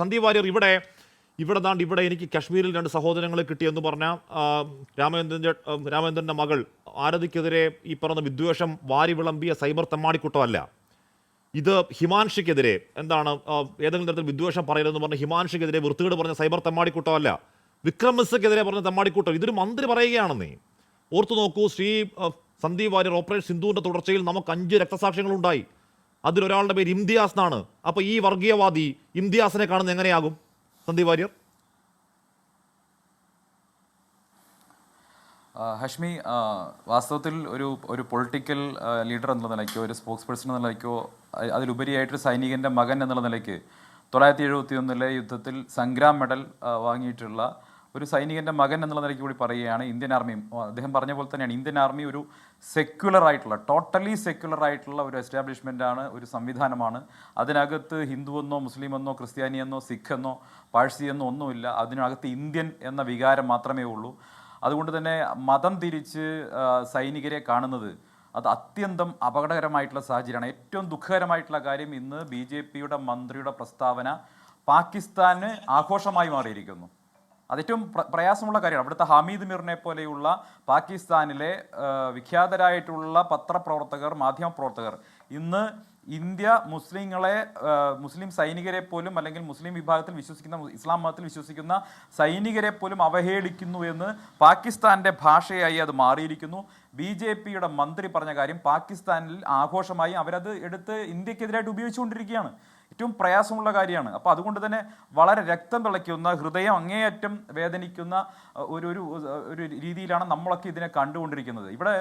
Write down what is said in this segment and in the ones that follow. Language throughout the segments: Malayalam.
സന്ദീപ് വാര്യർ ഇവിടെ ഇവിടെ ദാണ്ട് ഇവിടെ എനിക്ക് കശ്മീരിൽ രണ്ട് സഹോദരങ്ങളെ കിട്ടിയെന്ന് പറഞ്ഞ രാമചന്ദ്രന്റെ രാമചന്ദ്രന്റെ മകൾ ആരതിക്കെതിരെ ഈ പറഞ്ഞ വിദ്വേഷം വാരി വിളമ്പിയ സൈബർ തെമ്മാടിക്കൂട്ടമല്ല. ഇത് ഹിമാൻഷിക്കെതിരെ എന്താണ് ഏതെങ്കിലും തരത്തിൽ വിദ്വേഷം പറയരുതെന്ന് പറഞ്ഞ ഹിമാൻഷിക്കെതിരെ വൃത്തികേട് പറഞ്ഞ സൈബർ തെമ്മാടിക്കൂട്ടമല്ല. വിക്രം മിസ്സക്കെതിരെ പറഞ്ഞ തെമ്മാടിക്കൂട്ടം. ഇതൊരു മന്ത്രി പറയുകയാണെന്നേ ഓർത്തു നോക്കൂ ശ്രീ സന്ദീപ് വാര്യർ ഓപ്പറേഷൻ സിന്ധുവിന്റെ തുടർച്ചയിൽ നമുക്ക് അഞ്ച് രക്തസാക്ഷ്യങ്ങളുണ്ടായി അതിലൊരാളുടെ പേര് ഇംതിയാസ് എന്നാണ്. അപ്പോൾ ഈ വർഗീയവാദി ഇംതിയാസിനെ കാണുന്നത് എങ്ങനെയാകും? സന്ദീപ് വാര്യർ. ഹഷ്മി വാസ്തവത്തിൽ ഒരു ഒരു പൊളിറ്റിക്കൽ ലീഡർ എന്നുള്ള നിലയ്ക്കോ ഒരു സ്പോക്സ് പേഴ്സൺ എന്നുള്ള നിലയ്ക്കോ അതിലുപരിയായിട്ടൊരു സൈനികന്റെ മകൻ എന്നുള്ള നിലയ്ക്ക് തൊള്ളായിരത്തി എഴുപത്തി ഒന്നിലെ യുദ്ധത്തിൽ സംഗ്രാം മെഡൽ വാങ്ങിയിട്ടുള്ള ഒരു സൈനികന്റെ മകൻ എന്നുള്ള നിലയ്ക്ക് കൂടി പറയുകയാണ് ഇന്ത്യൻ ആർമി. അദ്ദേഹം പറഞ്ഞ പോലെ തന്നെയാണ് ഇന്ത്യൻ ആർമി ഒരു സെക്യുലർ ആയിട്ടുള്ള ടോട്ടലി സെക്യുലർ ആയിട്ടുള്ള ഒരു എസ്റ്റാബ്ലിഷ്മെന്റ് ആണ് ഒരു സംവിധാനമാണ്. അതിനകത്ത് ഹിന്ദു എന്നോ മുസ്ലിം എന്നോ ക്രിസ്ത്യാനി എന്നോ സിഖ് എന്നോ പാഴ്സി എന്നോ ഒന്നുമില്ല. അതിനകത്ത് ഇന്ത്യൻ എന്ന വികാരം മാത്രമേ ഉള്ളൂ. അതുകൊണ്ട് തന്നെ മതം തിരിച്ച് സൈനികരെ കാണുന്നത് അത് അത്യന്തം അപകടകരമായിട്ടുള്ള സാഹചര്യമാണ്. ഏറ്റവും ദുഃഖകരമായിട്ടുള്ള കാര്യം ഇന്ന് ബി ജെ പിയുടെ മന്ത്രിയുടെ പ്രസ്താവന പാകിസ്ഥാന് ആഘോഷമായി മാറിയിരിക്കുന്നു. അത് ഏറ്റവും പ്ര- പ്രയാസമുള്ള കാര്യമാണ്. അവിടുത്തെ ഹമീദ് മിർനെ പോലെയുള്ള പാകിസ്ഥാനിലെ വിഖ്യാതരായിട്ടുള്ള പത്രപ്രവർത്തകർ മാധ്യമപ്രവർത്തകർ ഇന്ന് ഇന്ത്യ മുസ്ലിങ്ങളെ മുസ്ലിം സൈനികരെ പോലും അല്ലെങ്കിൽ മുസ്ലിം വിഭാഗത്തിൽ വിശ്വസിക്കുന്ന ഇസ്ലാം മതത്തിൽ വിശ്വസിക്കുന്ന സൈനികരെ പോലും അവഹേളിക്കുന്നു എന്ന് പാകിസ്ഥാന്റെ ഭാഷയായി അത് മാറിയിരിക്കുന്നു. ബി ജെ പിയുടെ മന്ത്രി പറഞ്ഞ കാര്യം പാകിസ്ഥാനിൽ ആഘോഷമായി അവരത് എടുത്ത് ഇന്ത്യക്കെതിരായിട്ട് ഉപയോഗിച്ചുകൊണ്ടിരിക്കുകയാണ്. ഏറ്റവും പ്രയാസമുള്ള കാര്യമാണ്. അപ്പോൾ അതുകൊണ്ട് തന്നെ വളരെ രക്തം തിളയ്ക്കുന്ന ഹൃദയം അങ്ങേയറ്റം വേദനിക്കുന്ന ഒരു ഒരു ഒരു രീതിയിലാണ് നമ്മളൊക്കെ ഇതിനെ കണ്ടുകൊണ്ടിരിക്കുന്നത്. ഇവിടെ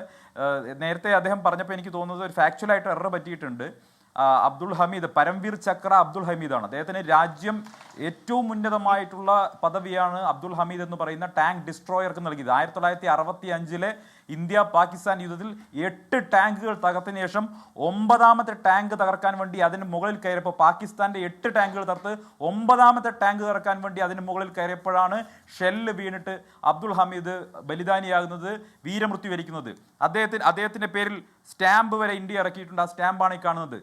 നേരത്തെ അദ്ദേഹം പറഞ്ഞപ്പോൾ എനിക്ക് തോന്നുന്നത് ഒരു ഫാക്ച്വലായിട്ട് എറർ പറ്റിയിട്ടുണ്ട്. അബ്ദുൾ ഹമീദ് പരംവീർ ചക്ര അബ്ദുൾ ഹമീദാണ്. അദ്ദേഹത്തിന് രാജ്യം ഏറ്റവും ഉന്നതമായിട്ടുള്ള പദവിയാണ് അബ്ദുൾ ഹമീദ് എന്ന് പറയുന്ന ടാങ്ക് ഡിസ്ട്രോയർക്ക് നൽകിയത്. ആയിരത്തി തൊള്ളായിരത്തി അറുപത്തി അഞ്ചിലെ ഇന്ത്യ പാകിസ്ഥാൻ യുദ്ധത്തിൽ എട്ട് ടാങ്കുകൾ തകർത്തതിന് ശേഷം ഒമ്പതാമത്തെ ടാങ്ക് തകർക്കാൻ വേണ്ടി അതിന് മുകളിൽ കയറിയപ്പോൾ പാകിസ്ഥാന്റെ എട്ട് ടാങ്കുകൾ തകർത്ത് ഒമ്പതാമത്തെ ടാങ്ക് തകർക്കാൻ വേണ്ടി അതിന് മുകളിൽ കയറിയപ്പോഴാണ് ഷെല്ല് വീണിട്ട് അബ്ദുൾ ഹമീദ് ബലിദാനിയാകുന്നത് വീരമൃത്യു വരിക്കുന്നത്. അദ്ദേഹത്തിന് അദ്ദേഹത്തിന്റെ പേരിൽ സ്റ്റാമ്പ് വരെ ഇന്ത്യ ഇറക്കിയിട്ടുണ്ട്. ആ സ്റ്റാമ്പാണ് ഈ കാണുന്നത്.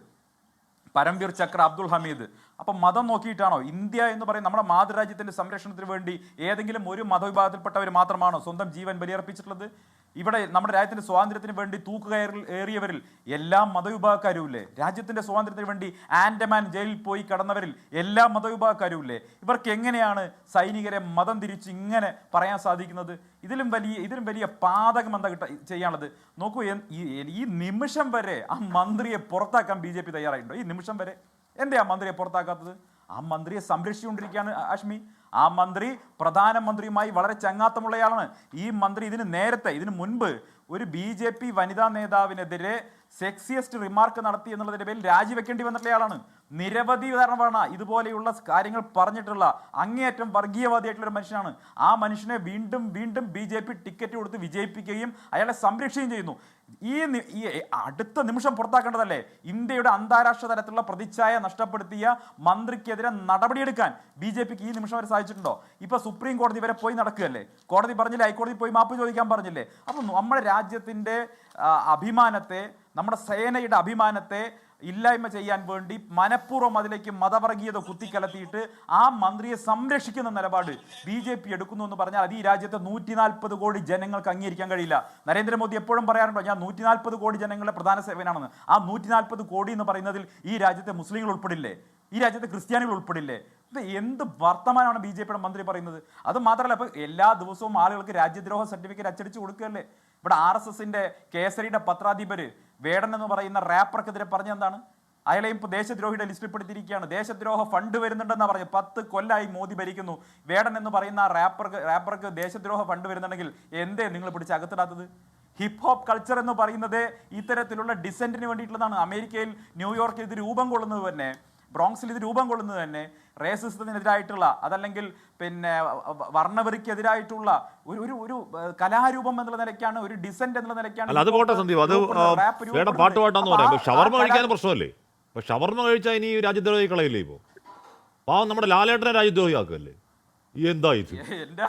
പരംവീർ ചക്ര അബ്ദുൾ ഹമീദ്. അപ്പം മതം നോക്കിയിട്ടാണോ? ഇന്ത്യ എന്ന് പറയുന്ന നമ്മുടെ മാതൃരാജ്യത്തിന്റെ സംരക്ഷണത്തിന് വേണ്ടി ഏതെങ്കിലും ഒരു മതവിഭാഗത്തിൽപ്പെട്ടവർ മാത്രമാണോ സ്വന്തം ജീവൻ ബലിയർപ്പിച്ചിട്ടുള്ളത്? ഇവിടെ നമ്മുടെ രാജ്യത്തിന്റെ സ്വാതന്ത്ര്യത്തിന് വേണ്ടി തൂക്കുകയറിൽ ഏറിയവരിൽ എല്ലാ മതവിഭാഗക്കാരും ഇല്ലേ രാജ്യത്തിന്റെ സ്വാതന്ത്ര്യത്തിന് വേണ്ടി ആൻഡമാൻ ജയിലിൽ പോയി കടന്നവരിൽ എല്ലാ മതവിഭാഗക്കാരും ഇല്ലേ ഇവർക്ക് എങ്ങനെയാണ് സൈനികരെ മതം തിരിച്ച് ഇങ്ങനെ പറയാൻ സാധിക്കുന്നത്? ഇതിലും വലിയ ഇതിലും വലിയ പാതകം എന്താ കിട്ട ചെയ്യാനുള്ളത്? നോക്കൂ ഈ നിമിഷം വരെ ആ മന്ത്രിയെ പുറത്താക്കാൻ ബി ജെ പി തയ്യാറായിട്ടുണ്ടോ? ഈ നിമിഷം വരെ. എന്തേ ആ മന്ത്രിയെ പുറത്താക്കാത്തത്? ആ മന്ത്രിയെ സംരക്ഷിച്ചുകൊണ്ടിരിക്കുകയാണ് അഷ്മി ആ മന്ത്രി പ്രധാനമന്ത്രിയുമായി വളരെ ചങ്ങാത്തമുള്ളയാളാണ്. ഈ മന്ത്രി ഇതിന് നേരത്തെ ഇതിന് മുൻപ് ഒരു ബി വനിതാ നേതാവിനെതിരെ സെക്സിയസ്റ്റ് റിമാർക്ക് നടത്തി എന്നുള്ളതിന്റെ പേരിൽ രാജിവെക്കേണ്ടി വന്നിട്ടുള്ളയാളാണ് നിരവധി ഉദാഹരണമാണ് ഇതുപോലെയുള്ള കാര്യങ്ങൾ പറഞ്ഞിട്ടുള്ള അങ്ങേയറ്റം വർഗീയവാദിയായിട്ടുള്ള ഒരു മനുഷ്യനാണ്. ആ മനുഷ്യനെ വീണ്ടും വീണ്ടും ബി ജെ പി ടിക്കറ്റ് കൊടുത്ത് വിജയിപ്പിക്കുകയും അയാളെ സംരക്ഷിക്കുകയും ചെയ്യുന്നു. ഈ അടുത്ത നിമിഷം പുറത്താക്കേണ്ടതല്ലേ? ഇന്ത്യയുടെ അന്താരാഷ്ട്ര തലത്തിലുള്ള പ്രതിച്ഛായ നഷ്ടപ്പെടുത്തിയ മന്ത്രിക്കെതിരെ നടപടിയെടുക്കാൻ ബി ജെ പിക്ക് ഈ നിമിഷം വരെ സാധിച്ചിട്ടുണ്ടോ? ഇപ്പൊ സുപ്രീം കോടതി വരെ പോയി നടക്കുകയല്ലേ? കോടതി പറഞ്ഞില്ലേ ഹൈക്കോടതി പോയി മാപ്പ് ചോദിക്കാൻ പറഞ്ഞില്ലേ? അപ്പൊ നമ്മുടെ രാജ്യത്തിന്റെ അഭിമാനത്തെ നമ്മുടെ സേനയുടെ അഭിമാനത്തെ ഇല്ലായ്മ ചെയ്യാൻ വേണ്ടി മനഃപൂർവം അതിലേക്ക് മതവർഗീയത കുത്തിക്കലത്തിയിട്ട് ആ മന്ത്രിയെ സംരക്ഷിക്കുന്ന നിലപാട് ബി ജെ പി എടുക്കുന്നു എന്ന് പറഞ്ഞാൽ അത് ഈ രാജ്യത്തെ നൂറ്റി നാൽപ്പത് കോടി ജനങ്ങൾക്ക് അംഗീകരിക്കാൻ കഴിയില്ല. നരേന്ദ്രമോദി എപ്പോഴും പറയാറുണ്ടോ ഞാൻ നൂറ്റി നാൽപ്പത് കോടി ജനങ്ങളുടെ പ്രധാന സേവനാണെന്ന്. ആ നൂറ്റി നാൽപ്പത് കോടി എന്ന് പറയുന്നതിൽ ഈ രാജ്യത്തെ മുസ്ലിങ്ങൾ ഉൾപ്പെടില്ലേ? ഈ രാജ്യത്തെ ക്രിസ്ത്യാനികൾ ഉൾപ്പെടില്ലേ? ഇത് എന്ത് വർത്തമാനമാണ് ബി ജെ പിയുടെ മന്ത്രി പറയുന്നത്? അത് മാത്രമല്ല ഇപ്പൊ എല്ലാ ദിവസവും ആളുകൾക്ക് രാജ്യദ്രോഹ സർട്ടിഫിക്കറ്റ് അച്ചടിച്ച് കൊടുക്കുകയല്ലേ? ഇവിടെ ആർ എസ് എസിന്റെ കേസരിയുടെ പത്രാധിപര് വേടൻ എന്ന് പറയുന്ന റാപ്പർക്കെതിരെ പറഞ്ഞ എന്താണ്? അയാളെയും ഇപ്പോൾ ദേശദ്രോഹിയുടെ ലിസ്റ്റിൽ പെടുത്തിയിരിക്കുകയാണ് ദേശദ്രോഹ ഫണ്ട് വരുന്നുണ്ടെന്നാണ് പറഞ്ഞു പത്ത് കൊല്ലായി മോദി ഭരിക്കുന്നു. വേടൻ എന്ന് പറയുന്ന ആ റാപ്പർക്ക് റാപ്പർക്ക് ദേശദ്രോഹ ഫണ്ട് വരുന്നുണ്ടെങ്കിൽ എന്തേ നിങ്ങൾ പിടിച്ച് അകത്തിടാത്തത്? ഹിപ്പ് ഹോപ്പ് കൾച്ചർ എന്ന് പറയുന്നത് ഇത്തരത്തിലുള്ള ഡിസെന്റിന് വേണ്ടിയിട്ടുള്ളതാണ്. അമേരിക്കയിൽ ന്യൂയോർക്കിൽ ഇത് രൂപം കൊള്ളുന്നത് തന്നെ ബ്രോങ്സിൽ ഇത് രൂപം കൊള്ളുന്നത് തന്നെ റേസിസത്തിനെതിരായിട്ടുള്ള അതല്ലെങ്കിൽ പിന്നെ വർണവെറിക്കെതിരായിട്ടുള്ള ഒരു ഒരു ഒരു കലാരൂപം എന്നുള്ള നിലയ്ക്കാണ് ഒരു ഡിസന്റ് എന്നുള്ള നിലയ്ക്കാണ് അത് പോട്ടെ സന്ദീപ്. അത് രൂപപ്പെടുന്നത്, വേണ്ട പാട്ട് പാട്ടാന്ന് അപ്പൊ പറയാം. ഷവർമ്മ ഷവർമ കഴിക്കാൻ പ്രശ്നമല്ലേ? ഇപ്പൊ ഷവർമ കഴിച്ചാൽ ഇനി രാജ്യദ്രോഹി കളയില്ലേ ഇപ്പോ പാവം നമ്മുടെ ലാലേട്ടനെ രാജ്യദ്രോഹി ആക്കല്ലേ എന്താ ഇത്? എന്റെ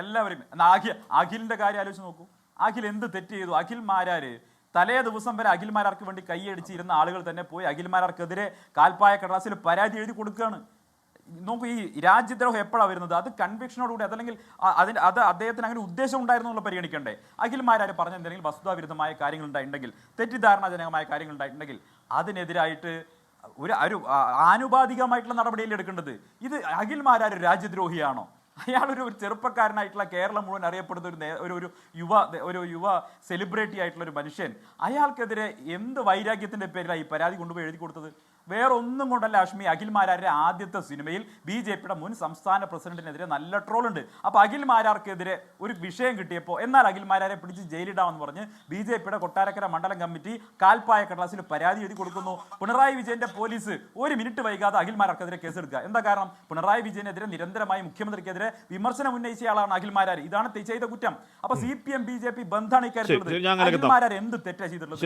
എല്ലാവരും അഖിൽ അഖിലിന്റെ കാര്യം ആലോചിച്ച് നോക്കൂ. അഖിൽ എന്ത് തെറ്റ് ചെയ്തു? അഖിൽ മാരാര്? തലേ ദിവസം വരെ അഖിൽമാരാർക്ക് വേണ്ടി കൈയടിച്ചിരുന്ന ആളുകൾ തന്നെ പോയി അഖിൽമാരാർക്കെതിരെ കാൽപ്പായ കടലാസിൽ പരാതി എഴുതി കൊടുക്കുകയാണ്. നോക്കൂ ഈ രാജ്യദ്രോഹം എപ്പോഴാണ് വരുന്നത്? അത് കൺവിക്ഷനോടുകൂടി അതല്ലെങ്കിൽ അതിന് അത് അദ്ദേഹത്തിന് അങ്ങനെ ഉദ്ദേശം ഉണ്ടായിരുന്നു എന്നുള്ള പരിഗണിക്കണ്ടേ? അഖിൽമാരാര് പറഞ്ഞ എന്തെങ്കിലും വസ്തുതാവിരുദ്ധമായ കാര്യങ്ങൾ ഉണ്ടായിട്ടുണ്ടെങ്കിൽ തെറ്റിദ്ധാരണാജനകമായ കാര്യങ്ങൾ ഉണ്ടായിട്ടുണ്ടെങ്കിൽ അതിനെതിരായിട്ട് ഒരു ആനുപാതികമായിട്ടുള്ള നടപടിയിൽ എടുക്കേണ്ടത്? ഇത് അഖിൽമാരാര് രാജ്യദ്രോഹിയാണോ? അയാളൊരു ഒരു ചെറുപ്പക്കാരനായിട്ടുള്ള കേരളം മുഴുവൻ അറിയപ്പെടുന്ന ഒരു ഒരു ഒരു യുവ ഒരു യുവ സെലിബ്രിറ്റി ആയിട്ടുള്ള ഒരു മനുഷ്യൻ. അയാൾക്കെതിരെ എന്ത് വൈരാഗ്യത്തിന്റെ പേരിലാണ് ഈ പരാതി കൊണ്ടുപോയി എഴുതി കൊടുത്തത്? വേറെ ഒന്നും കൊണ്ടല്ല അഷ്മി അഖിൽ മാരാരുടെ ആദ്യത്തെ സിനിമയിൽ ബി ജെ പിയുടെ മുൻ സംസ്ഥാന പ്രസിഡന്റിനെതിരെ നല്ല ട്രോൾ ഉണ്ട് അഖിൽ മാരാർക്കെതിരെ ഒരു വിഷയം കിട്ടിയപ്പോൾ എന്നാൽ അഖിൽ മാരാരെ പിടിച്ച് ജയിലിടാമെന്ന് പറഞ്ഞ് ബി ജെ പിയുടെ കൊട്ടാരക്കര മണ്ഡലം കമ്മിറ്റി കാൽപ്പായ കടലാസിൽ പരാതി എഴുതി കൊടുക്കുന്നു. പിണറായി വിജയന്റെ പോലീസ് ഒരു മിനിറ്റ് വൈകാതെ അഖിൽ മാരാർക്കെതിരെ കേസെടുക്കുക. എന്താ കാരണം? പിണറായി വിജയനെതിരെ നിരന്തരമായി മുഖ്യമന്ത്രിക്കെതിരെ വിമർശനം ഉന്നയിച്ചയാളാണ് അഖിൽമാരാർ ഇതാണ് തെ- ചെയ്ത കുറ്റം. അപ്പൊ C P M B J P ബന്ധാണ് ഇക്കാര്യത്തിൽ. എന്ത് തെറ്റാ ചെയ്തിട്ടുള്ളത്?